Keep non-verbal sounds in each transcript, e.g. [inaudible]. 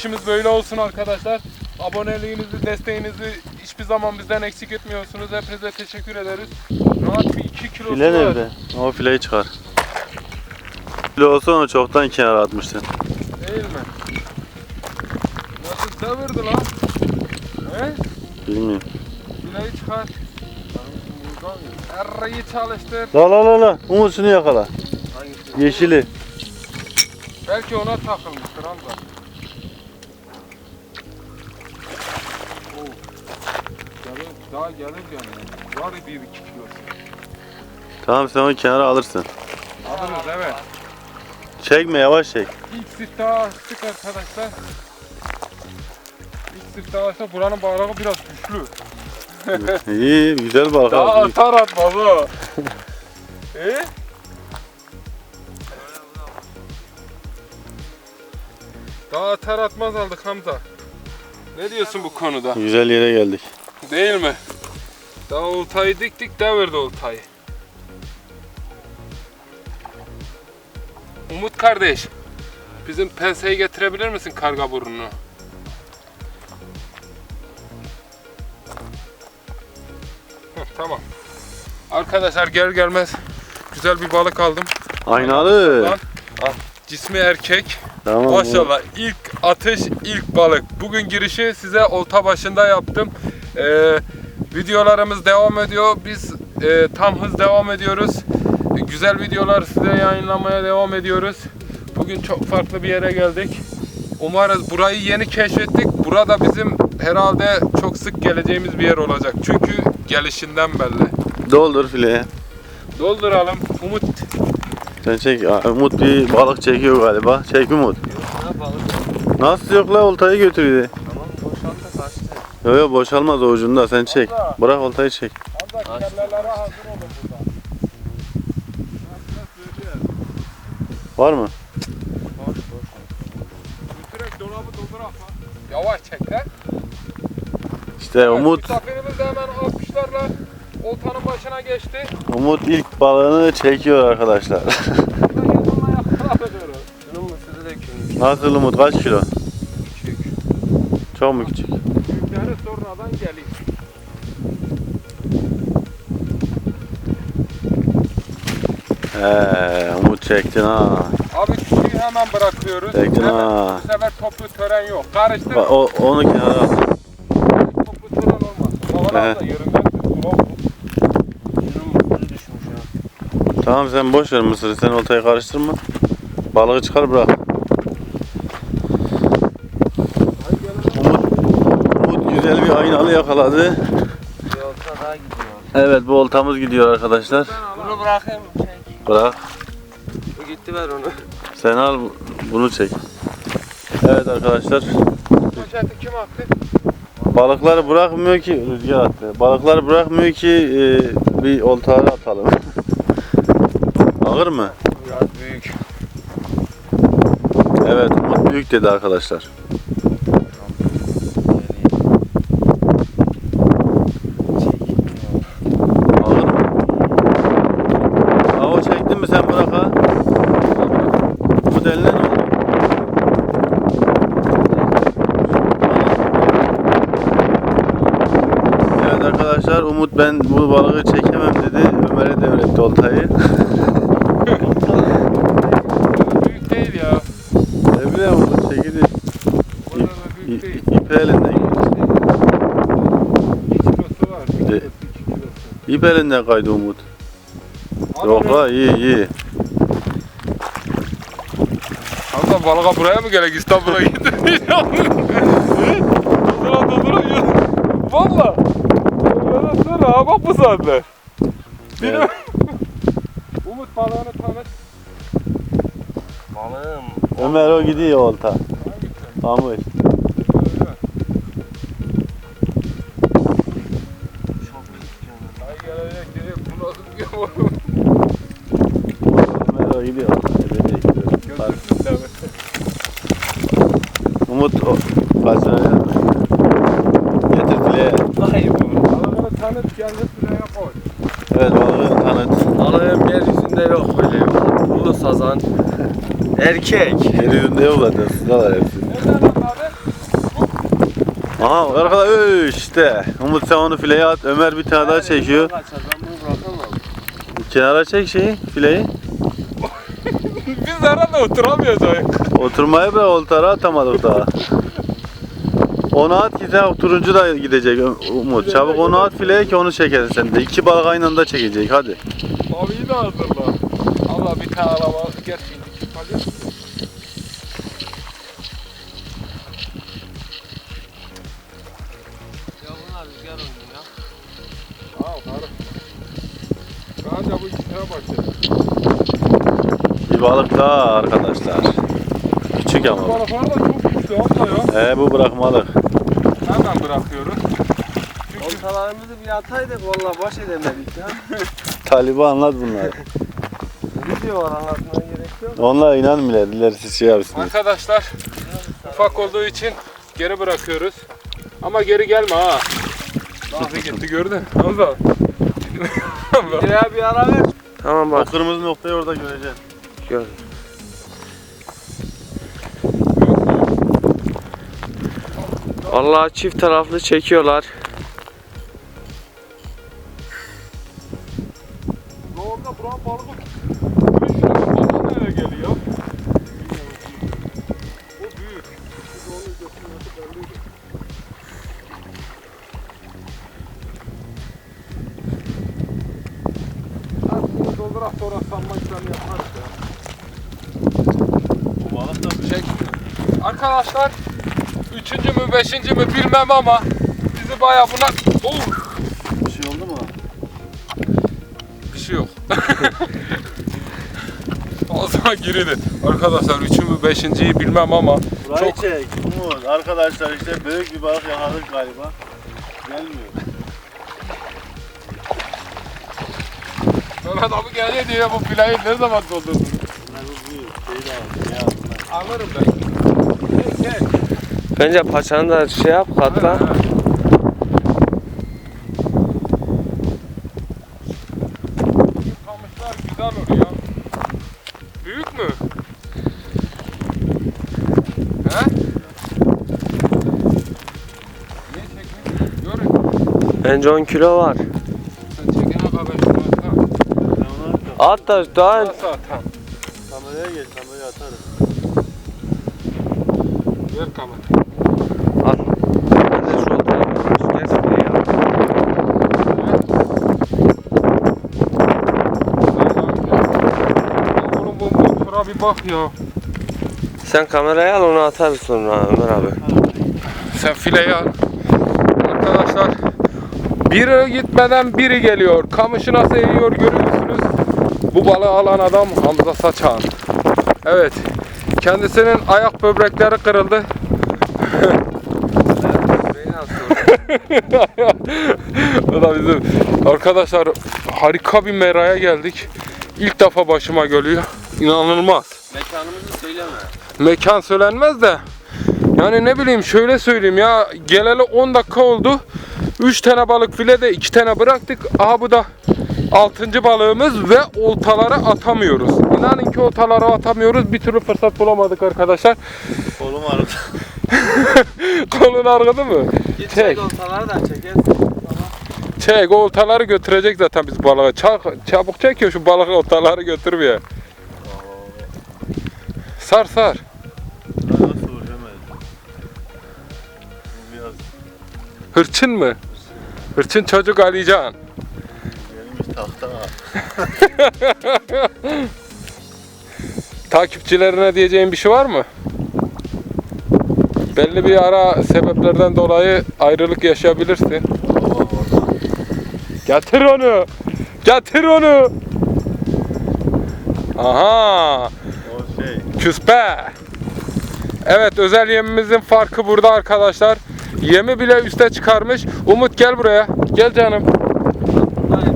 Girişimiz böyle olsun arkadaşlar. Aboneliğinizi, desteğinizi hiçbir zaman bizden eksik etmiyorsunuz. Hepinize teşekkür ederiz. Rahat bir 2 kilosu File var. nerede? O fileyi çıkar. File olsa onu çoktan kenara atmıştın. Değil mi? Nasıl sevirdi lan? He? Bilmiyorum. Bileği çıkar. Erreyi çalıştır. La la la la. Umut şunu yakala. Yeşili. Belki ona takılmıştır Hamza. Daha gelir yani. Var bir iki kilosu. Tamam sen onu kenara alırsın. Alırız evet. Çekme yavaş çek. İlk siftahı açtık arkadaşlar. İlk siftahı açtık. Buranın balığı biraz güçlü. [laughs] İyi güzel balık. Daha abi. atar atmaz o. [laughs] İyi. Daha atar atmaz aldık Hamza. Ne diyorsun bu konuda? Güzel yere geldik. Değil mi? Daha oltayı diktik devirdi oltayı. Umut kardeş, bizim penseyi getirebilir misin karga burnunu? Heh, tamam. Arkadaşlar gel gelmez güzel bir balık aldım. Aynalı. Lan, Cismi erkek. Tamam. Maşallah ilk atış ilk balık. Bugün girişi size olta başında yaptım. Ee, videolarımız devam ediyor. Biz e, tam hız devam ediyoruz. E, güzel videolar size yayınlamaya devam ediyoruz. Bugün çok farklı bir yere geldik. Umarız burayı yeni keşfettik. Burada bizim herhalde çok sık geleceğimiz bir yer olacak. Çünkü gelişinden belli. Doldur fileye. Dolduralım. Umut Sen çek. Umut bir balık çekiyor galiba. Çek Umut. Ne balık? Nasıl yok la oltayı götürüyor. Yok yok boşalmaz o ucunda sen çek. Bırak oltayı çek. Hamza kellelere hazır olun burada. Var mı? Götürek dolabı doldurak lan. Yavaş çek lan. İşte Umut Misafirimiz de hemen alkışlarla oltanın başına geçti. Umut ilk balığını çekiyor arkadaşlar. Yanına. Şunun mısırı. Nasıl Umut kaç kilo? Küçük. Çok mu küçük? Büyükleri sonradan geliyor. He, Umut çektin ha. Abi küçüğü hemen bırakıyoruz. Çektin Hemen ha. Bu sefer toplu tören yok. Karıştır. Bak, o, onu kenara al. Toplu tören olmaz. Babalar da yerinden. Tamam sen boş ver mısırı. Sen oltayı karıştırma. Balığı çıkar bırak. Umut, Umut aynalı yakaladı. Bir daha gidiyor. Evet bu oltamız gidiyor arkadaşlar. Bunu bırakayım. Çek. Bırak. Bu gitti ver onu. Sen al bunu çek. Evet arkadaşlar. Poşeti kim attı? Balıkları bırakmıyor ki rüzgar attı. Balıkları bırakmıyor ki e, bir oltaya atalım. Ağır mı? Biraz büyük. Evet büyük dedi arkadaşlar. Ağır mı? Aa, o çektin mi sen bırak ha? Umut eline ne oldu? Evet arkadaşlar Umut ben bu balığı çekemem dedi. Ömer'e devretti oltayı. Büyük değil ya. ne bileyim Umut çekildi. Değil. İp elinden. İp elinden kaydı Umut. Yok la iyi iyi. Hamza balığa buraya mı gerek İstanbul'a getirmiş? Doldura doldura yiyor. Valla. Böyle sonra ha bak bu saatte. Benim. Umut balığını tanıt. Balığım. Ömer o gidiyor olta. Amış. Çok küçük canım. Ay gelecek gelecek bu nasıl bir yavrum? Ömer o gidiyor. Ebede gidiyor. Bak, Götürsün tabii. Umut o kaçıracak mı? Getir fileye. Ay bu. Balığını tanıt kendi sıraya koy. Evet balığı tanıt. Balığım yeryüzünde yok böyle. Ulu sazan. Erkek. Yeryüzünde yok zaten. Sudalar hepsi. Nereden abi? Aha arkadaşlar işte. Umut sen onu fileye at. Ömer bir tane daha çekiyor. Kenara çek şeyi fileyi. [laughs] Biz herhalde oturamayacağız. Oturmaya bırak oltara atamadık daha. Onu at ki sen turuncu da gidecek Umut. Çabuk onu at fileye ki onu çekersin sen de. İki balık aynı anda çekecek hadi. Abiyi de hazırla. Allah bir tane araba geç Bir balık daha arkadaşlar. Küçük ama. bu. Balıklar da çok güçlü abla ya. He bu bırakmalık. Hemen bırakıyoruz. Oltalarımızı bir ataydık valla baş edemedik ya. [laughs] Talibi anlat bunları. Video var anlatmaya gerek yok. Onlar inanmıyorlar. Siz şey yapsınız. Arkadaşlar ufak olduğu için geri bırakıyoruz. Ama geri gelme ha. Nasıl gitti gördün? Hamza. Ya bir ara ver. Tamam O bak. kırmızı noktayı orada göreceksin. Gör. Allah çift taraflı çekiyorlar. Bilmem ama bizi baya buna... Oh! bir şey oldu mu? Bir şey yok. [laughs] o zaman girildi. Arkadaşlar üçü mü beşinciyi bilmem ama Burayı Çok- çek. Umut. Arkadaşlar işte büyük bir balık yakaladık galiba. Gelmiyor. Mehmet abi geliyor diyor bu filayı ne zaman doldurdun? Bunlar bu büyük. Şey de var. Ya bunlar. Alırım ben. Gel gel. Bence paçanı da şey yap katla. Büyük kamışlar güzel oluyor. Büyük mü? He? Görün. Bence 10 kilo var. Sen çekene kadar şunu At da daha Nasıl atam? kameraya geç. Kameraya atarım. Ver kamerayı. al. Ben de şu oltaya bakmış. Gerçekten ya. Oğlum motora bir bak ya. Sen kamerayı al onu atarız sonra Ömer abi. Sen fileyi al. Arkadaşlar biri gitmeden biri geliyor. Kamışı nasıl eğiyor görüyorsunuz. Bu balığı alan adam Hamza Saçan. Evet. Kendisinin ayak böbrekleri kırıldı. [laughs] Bu da bizim arkadaşlar harika bir meraya geldik. İlk defa başıma geliyor. İnanılmaz. Mekanımızı söyleme. Mekan söylenmez de yani ne bileyim şöyle söyleyeyim ya geleli 10 dakika oldu. 3 tane balık filede 2 tane bıraktık. Aha bu da 6. balığımız ve oltaları atamıyoruz. İnanın ki oltaları atamıyoruz. Bir türlü fırsat bulamadık arkadaşlar. Kolum ağrıdı. [laughs] Kolun argıdı mı? Git Çek. çek oltaları da çekersin. Çek oltaları götürecek zaten biz balığa. Çabuk, çabuk çekiyor şu balık oltaları götürmüyor. Sar sar. Ben nasıl ben? Bu biraz Hırçın mı? Hırçın çocuk Alican. gelmiş tahta. [laughs] Takipçilerine diyeceğin bir şey var mı? Belli bir ara sebeplerden dolayı ayrılık yaşayabilirsin. Getir onu. Getir onu. Aha. Küspe. Evet özel yemimizin farkı burada arkadaşlar. Yemi bile üste çıkarmış. Umut gel buraya. Gel canım. Ben.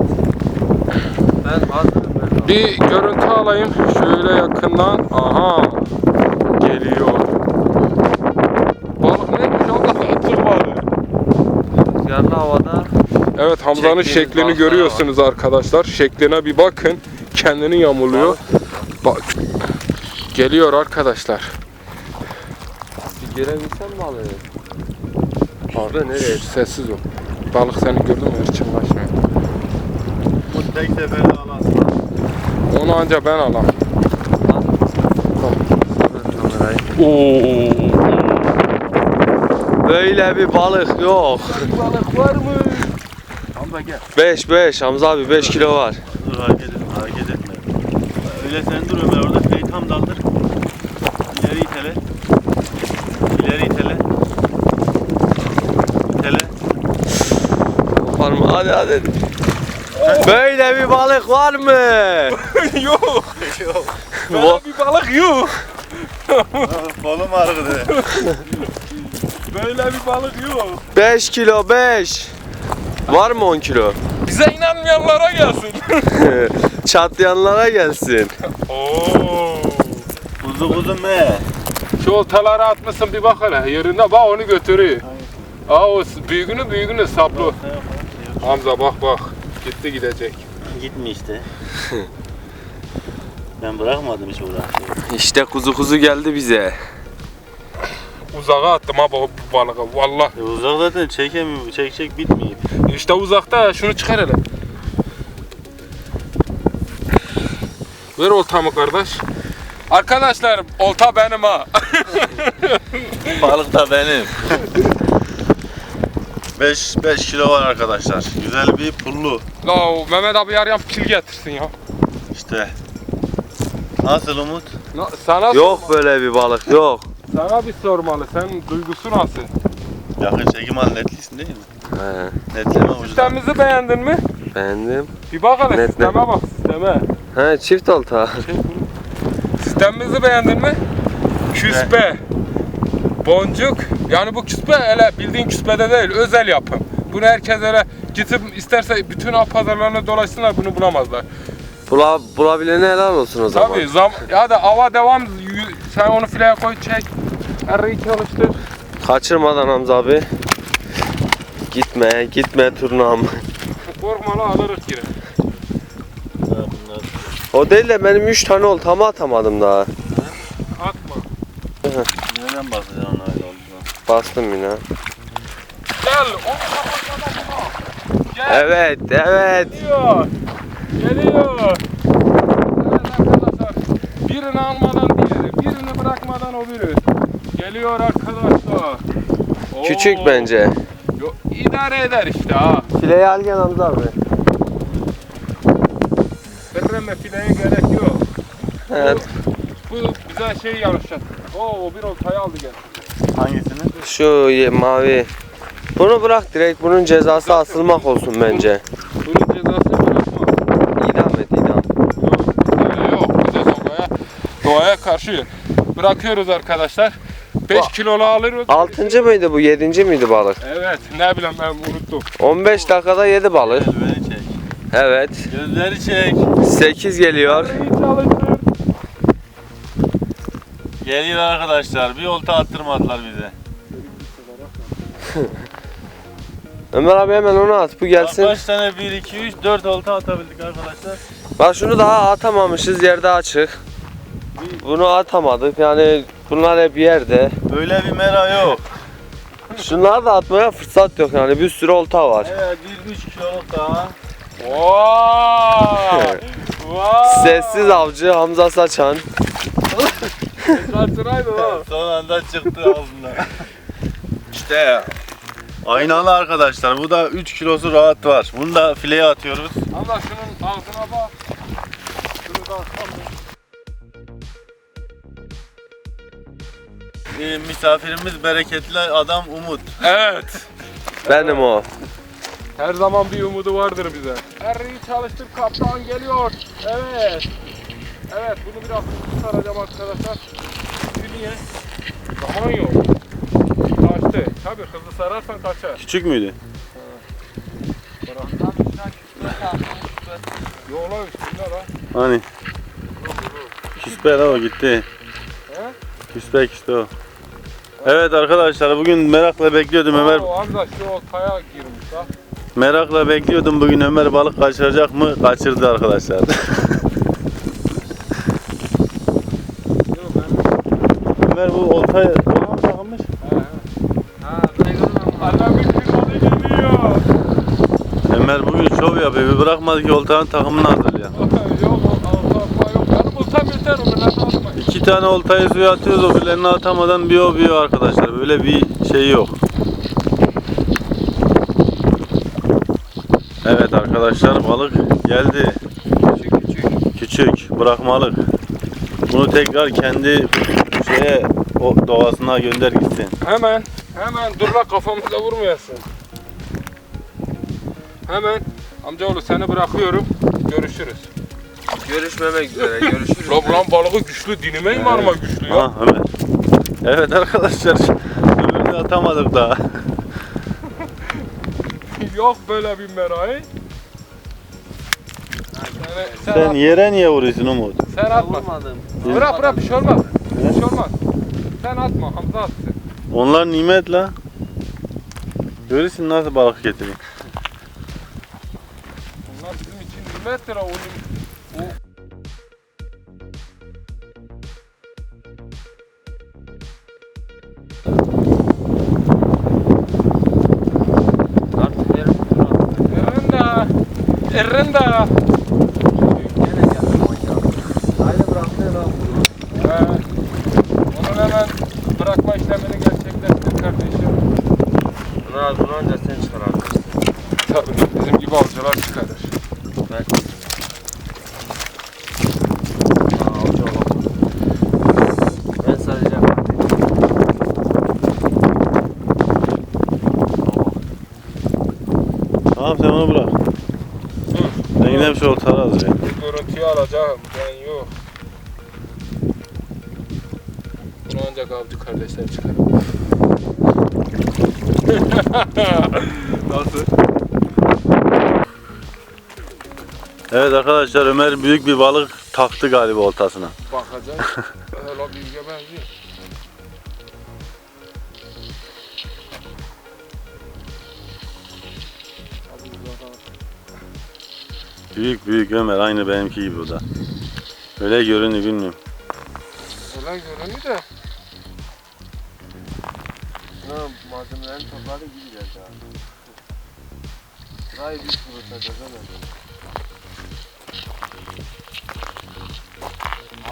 Bir görüntü alayım. Şöyle yakından. Aha. Geliyor. Balık neymiş? Allah attık balığı. Rüzgarlı havada Evet Hamza'nın şeklini görüyorsunuz arkadaşlar. Şekline bir bakın. Kendini yamuluyor. Bak geliyor arkadaşlar. Bir görebilsem balığı. Abi nereye? Sessiz ol. Balık seni gördü mü hiç uğraşmıyor. Umut tek seferde alasın. Onu anca ben alam. Oo. Böyle bir balık yok. Balık var mı? Hamza gel. 5 5 Hamza abi 5 kilo var. Dur etme. Öyle sen dur Ömer orada fileyi tam daldır. İleri itele. İleri itele. İtele. Var mı? Hadi hadi. Böyle bir balık var mı? [laughs] yok. Yok. Böyle bir balık yok. Kolum ağrıdı. Böyle bir balık yok. 5 kilo 5. Var mı 10 kilo? Bize inanmayanlara gelsin. [laughs] Çatlayanlara gelsin. Oo. Kuzu kuzu me. Şu oltaları atmışsın bir bak hele yerine bak onu götürüyor. Aa o büyüğünü büyüğünü saplı. Hamza bak bak gitti gidecek. Gitme işte. ben bırakmadım hiç uğraşmayı. İşte kuzu kuzu geldi bize. Uzağa attım ha bu balığı valla. E uzak zaten çekemiyor, çek çek bitmiyor. İşte uzakta şunu çıkar hele. Ver oltamı kardeş. Arkadaşlar olta benim ha. [laughs] Balık da benim. 5 5 kilo var arkadaşlar. Güzel bir pullu. La o Mehmet abi arayan pil getirsin ya. İşte. Nasıl Umut? Na- Sana Yok böyle bir balık yok. sana bir sormalı. Sen duygusu nasıl? Yakın çekim al netlisin değil mi? He, Netleme ucundan. Sistemimizi beğendin mi? beğendim. Bir bak hele Net, sisteme bak sisteme. He çift olta. Sistemimizi beğendin mi? Küspe. Boncuk. Yani bu küspe hele bildiğin küspede değil özel yapım. Bunu herkes hele gidip isterse bütün av pazarlarına dolaşsınlar bunu bulamazlar. Bula, bulabilene helal olsun o zaman. Tabii zam ya da ava devam Yü- sen onu fileye koy çek. Arayı çalıştır. Kaçırmadan Hamza abi. Gitme, gitme turnam. Korkma lan alırız geri. O değil de benim 3 tane oltamı atamadım daha. Atma. nereden basacaksın öyle? Bastım yine. Gel onu kapatmadan bunu. Gel. Evet, evet. Geliyor. Geliyor. Evet arkadaşlar. Birini almadan diğeri, birini bırakmadan o biri. Geliyor arkadaşlar. Oo. Küçük bence. Yo, idare eder işte ha. Fileyi al gel Hamza abi. Kırreme fileye gerek yok. Evet. Bu bize şey yanlışladı. Oo o bir oltayı aldı gel. Hangisini? Şu ye- mavi. Bunu bırak direkt bunun cezası asılmak olsun bence. Bunun cezası bırakma. İdam et idam. Yok öyle yok. Bize doğaya, doğaya karşı bırakıyoruz arkadaşlar. 5 Bak. kilolu alırız. Altıncı mıydı bu? Yedinci miydi balık? Evet ne bileyim ben unuttum. 15 dakikada yedi balık. Gözleri çek. Evet. Gözleri çek. 8 geliyor. Geliyor arkadaşlar. Bir olta attırmadılar bize. [laughs] Ömer abi hemen onu at. Bu gelsin. Kaç tane 1, 2, 3, 4 olta atabildik arkadaşlar. Bak şunu daha atamamışız. Yerde açık. Bunu atamadık. Yani bunlar hep yerde. Böyle bir mera yok. Şunları da atmaya fırsat yok yani. Bir sürü olta var. Evet 1, 3 kiloluk daha. Vay! Vay! Sessiz avcı Hamza Saçan. Kaçıraydı lan. Son anda çıktı ağzından. [laughs] işte aynalı arkadaşlar. Bu da 3 kilosu rahat var. Bunu da fileye atıyoruz. Allah şunun ağzına bak. Ee, misafirimiz bereketli adam Umut. Evet. Benim o. Her zaman bir umudu vardır bize. Erri'yi çalıştır kaptan geliyor. Evet. Evet bunu biraz saracağım arkadaşlar. Çünkü niye? Zaman yok. Kaçtı. Tabii hızlı sararsan kaçar. Küçük müydü? Yok lan üstünde lan. Hani? Küspe la o gitti. He? Küspe küspe o. Evet arkadaşlar bugün merakla bekliyordum Ömer. O anda şu oltaya girmiş ha. Merakla bekliyordum bugün Ömer balık kaçıracak mı? Kaçırdı arkadaşlar. [laughs] Ömer bu oltaya tamam takılmış. Ömer bugün şov yapıyor. Bir bırakmadı ki oltanın takımını hazırlıyor. Yok, olta yok. Benim oltam yeter. Ben tane oltayı suya atıyoruz o birilerini atamadan bir o bir o arkadaşlar. Böyle bir şey yok. Evet arkadaşlar balık geldi. Küçük küçük. Küçük bırakmalık. Bunu tekrar kendi şeye o doğasına gönder gitsin. Hemen hemen dur la kafamıza vurmayasın. Hemen amcaoğlu seni bırakıyorum. Görüşürüz. Görüşmemek üzere. Görüşürüz. La buran balığı güçlü, dinime mi arma güçlü ya? Ha Ömer. Evet arkadaşlar öbürünü atamadık daha. [laughs] Yok böyle bir merai. Sen, sen, Sen yere niye vuruyorsun Umut? sen atma. Vurmadım. Bırak bırak bir şey olmaz. Bir şey olmaz. Sen atma Hamza atsın. Onlar nimet la. Görürsün nasıl balık getiriyor. Bunlar bizim için nimettir o. o Errenda. Errenda. Aynı bıraktı lan. Ee, onun hemen bırakma işlemini gerçekleştir kardeşim. Bunu az bunu önce sen çıkarardın. Tabii bizim gibi avcılar çıkarır. Ben. Aa, avcı olamam. Ben sadece Tamam sen onu bırak. Dur. Hazır ya. Görüntüyü alacağım. Ben yok. Bunu ancak avcı kardeşler çıkarır. [laughs] Nasıl? Evet arkadaşlar Ömer büyük bir balık taktı galiba oltasına. Bakacağız. [laughs] Öyle bilge benziyor. Büyük büyük Ömer aynı benimki gibi o da. Öyle görünüyor bilmiyorum. Öyle görünüyor da. Ne malzemelerini topladı gideceğiz ya. Burayı bir kurutacağız hemen.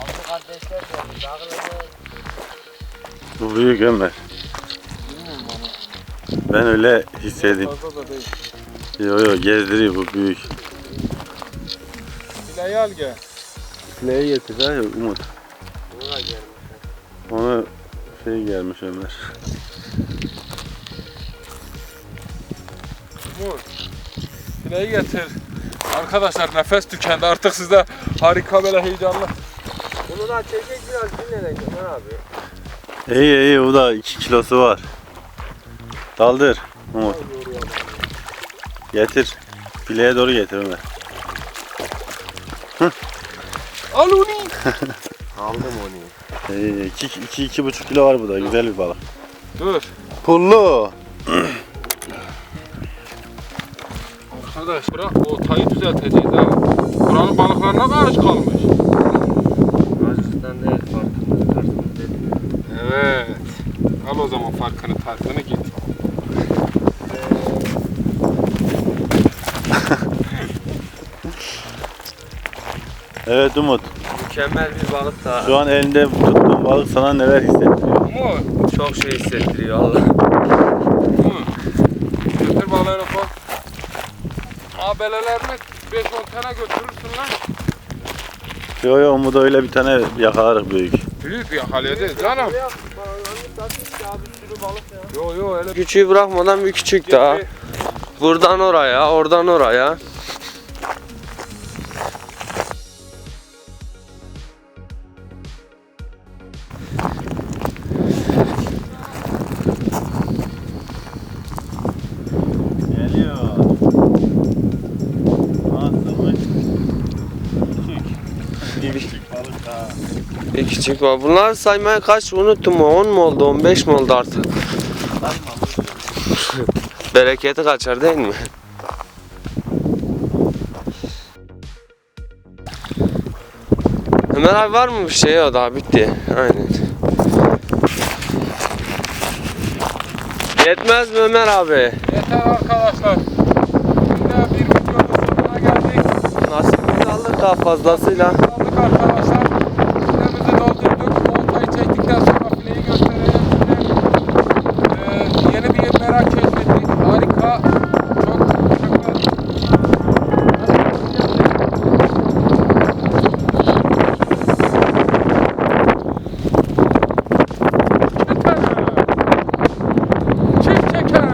Avcı kardeşler geldi. Dağılıyor. Bu büyük Ömer. Bilmiyorum onu. Ben öyle hissettim. Fazla da değil. Yo yo gezdiriyor bu büyük. Bileği al gel. Neyi getir ha Umut? Buna gelmiş. Ona şey gelmiş Ömer. Umut. Bileği getir. Arkadaşlar nefes tükendi. Artık size harika böyle heyecanlı. Bunu da çekecek biraz dinlenek Ömer abi. İyi iyi bu da 2 kilosu var. Daldır Umut. Getir. Fileye doğru getir Ömer. Al onu. Aldım onu. İyi 2 2 iki, buçuk kilo var bu da güzel bir balık. Dur. Pullu. Arkadaş bırak o tayı düzelteceğiz ha. Buranın balıklarına karış kalmış. Acısından değil farkında kartımız değil. Evet. Al o zaman farkını tartını git. Evet Umut. Mükemmel bir balık da Şu an elinde tuttuğun balık sana neler hissettiriyor? Umut. çok şey hissettiriyor Allah. Umut. Götür balığını koy. Abelelerini 5-10 tane götürürsün lan. Yo yo Umut'a öyle bir tane yakalarız büyük. Büyük yakalayacağız canım. Yo yo öyle Küçüğü bırakmadan bir küçük daha. Buradan oraya, oradan oraya. Bir küçük var. Bunlar saymaya kaç unuttum mu? 10 mu oldu, 15 mi oldu artık? Bereketi kaçar değil mi? Ömer abi var mı bir şey? O daha bitti. Aynen. Yetmez mi Ömer abi? Yeter arkadaşlar. Yine bir olta fazlasıyla. Aldık arkadaşlar. Filemizi doldurduk. Oltayı çektikten sonra fileyi göstereceğim size. Ee, yeni bir merak keşfettik. Harika. Çok şaka. Çek çeker.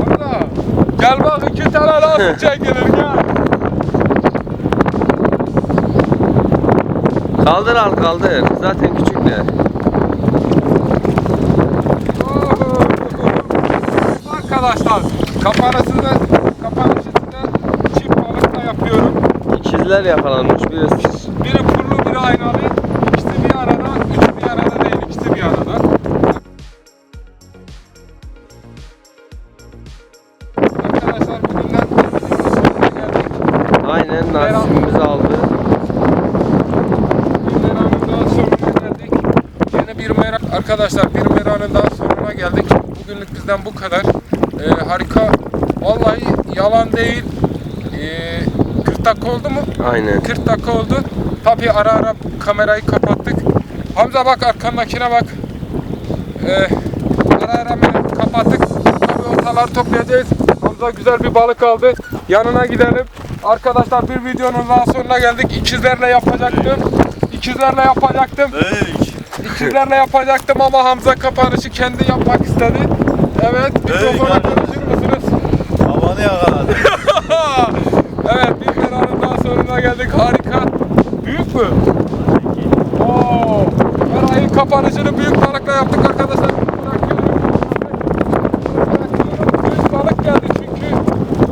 Orada. Gel bak iki tane nasıl çekilir gel. Kaldır al kaldır. Zaten küçükler. Arkadaşlar kapanışını kapanışını çift balıkla yapıyorum. İkizler yakalanmış birisi. Biri purlu biri aynalı. Aynen nasibimizi aldı. Bir meranın daha sonuna geldik. Yeni bir merak arkadaşlar bir meranın daha sonuna geldik. Bugünlük bizden bu kadar. Ee, harika. Vallahi yalan değil. Ee, 40 dakika oldu mu? Aynen. 40 dakika oldu. Tabi ara ara kamerayı kapattık. Hamza bak arkandakine bak. Ee, ara ara kapattık. Tabi ortaları toplayacağız. Hamza güzel bir balık aldı. Yanına gidelim. Arkadaşlar bir videonun daha sonuna geldik. İkizlerle yapacaktım. İkizlerle yapacaktım. İkizlerle yapacaktım ama Hamza kapanışı kendi yapmak istedi. Evet, mikrofona konuşur musunuz? Havanı yakaladı. [laughs] evet bir meranın daha sonuna geldik. Harika. Büyük mü? Oo. Merayın kapanışını büyük balıkla yaptık arkadaşlar. Bırakıyorum. Bırakıyorum. Büyük balık geldi çünkü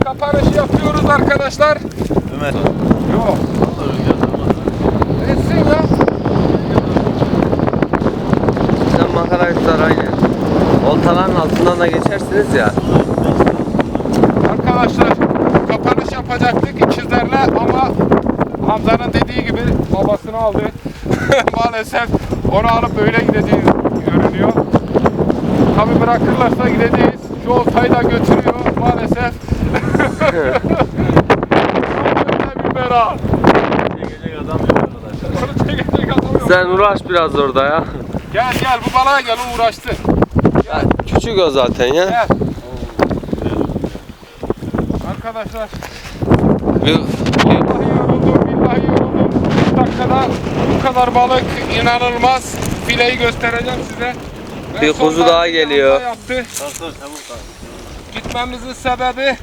kapanışı yapıyoruz arkadaşlar. Ömer. Yok. Etsin ya. Sen makarayızlar aynen. Oltaların altından da geçersiniz ya. Arkadaşlar kapanış yapacaktık ikizlerle ama Hamza'nın dediği gibi babasını aldı. [laughs] Maalesef onu alıp böyle gideceğiz görünüyor. Tabi bırakırlarsa gideceğiz. Şu oltayı da götürüyor maalesef. [laughs] Çok kötü bir bera. Çekecek adam yok arkadaşlar. Onu çekecek adam yok. Sen uğraş biraz orada ya. Gel gel bu balığa gel o uğraştı. Ya, Küçük o zaten ya. Gel. Arkadaşlar Bir, Vallahi yoruldum, billahi yoruldum. 40 dakikada bu kadar balık inanılmaz. Fileyi göstereceğim size. Bir kuzu daha geliyor. Yaptı. Gitmemizin sebebi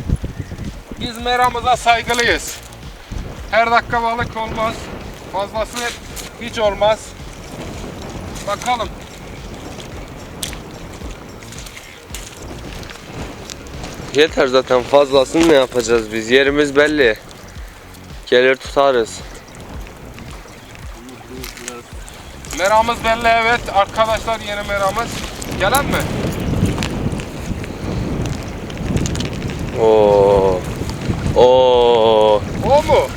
biz meramıza saygılıyız. Her dakika balık olmaz. Fazlası hiç olmaz. Bakalım. yeter zaten fazlasını ne yapacağız biz? Yerimiz belli. Gelir tutarız. Meramız belli evet. Arkadaşlar yeni meramız. Gelen mi? Oo. Oo. O mu?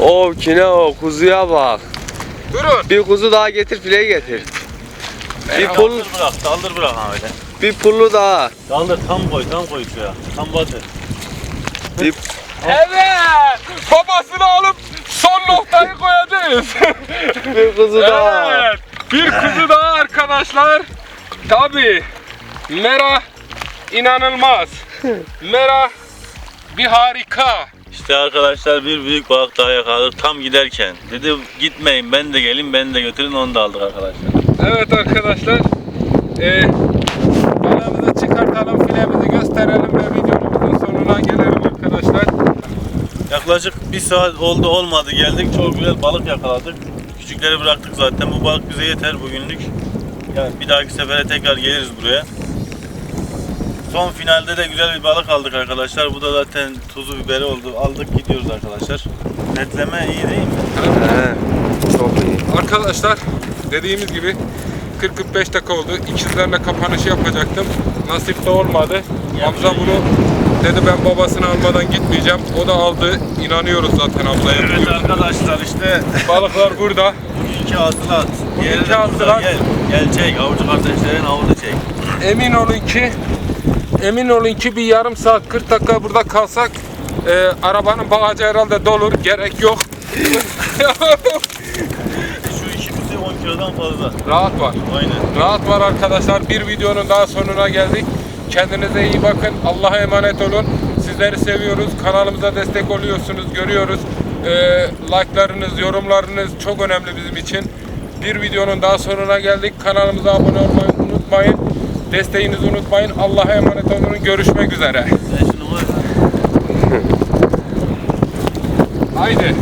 O kine o kuzuya bak. Durun. Bir kuzu daha getir fileyi getir. Bir pul Daldır bırak, daldır bırak ha öyle. bir pullu daha. Daldır tam koy, tam koy şuraya. Tam batır. Bir Evet. Babasını alıp son noktayı koyacağız. bir kuzu daha. evet. Bir kuzu daha arkadaşlar. Tabi. Mera inanılmaz. Mera bir harika. İşte arkadaşlar bir büyük balık daha yakaladık tam giderken. Dedi gitmeyin ben de gelin beni de götürün onu da aldık arkadaşlar. Evet arkadaşlar. E, balığımızı çıkartalım, filemizi gösterelim ve videomuzun sonuna gelelim arkadaşlar. Yaklaşık bir saat oldu olmadı geldik çok güzel balık yakaladık. Küçükleri bıraktık zaten bu balık bize yeter bugünlük. Yani bir dahaki sefere tekrar geliriz buraya. Son finalde de güzel bir balık aldık arkadaşlar. Bu da zaten tuzu biberi oldu. Aldık gidiyoruz arkadaşlar. Netleme iyi değil mi? He, çok iyi. Arkadaşlar dediğimiz gibi 40-45 dakika oldu. İkizlerle kapanışı yapacaktım. Nasip de olmadı. Hamza bunu dedi ben babasını almadan gitmeyeceğim. O da aldı. İnanıyoruz zaten Hamza'ya. Evet arkadaşlar işte Balıklar burada. bugünkü hasılat. Bugünkü hasılat. Gel, gel çek. Avucu kardeşlerin avucu çek. Emin olun ki emin olun ki bir yarım saat 40 dakika burada kalsak e, arabanın bagajı herhalde dolur. Gerek yok. [laughs] Şu ikisi 10 kilodan fazla. Rahat var. Aynen. Rahat var arkadaşlar. Bir videonun daha sonuna geldik. Kendinize iyi bakın. Allah'a emanet olun. Sizleri seviyoruz. Kanalımıza destek oluyorsunuz. Görüyoruz. Ee, like'larınız, yorumlarınız çok önemli bizim için. Bir videonun daha sonuna geldik. Kanalımıza abone olmayı unutmayın. Desteğinizi unutmayın. Allah'a emanet olun. Görüşmek üzere. Haydi.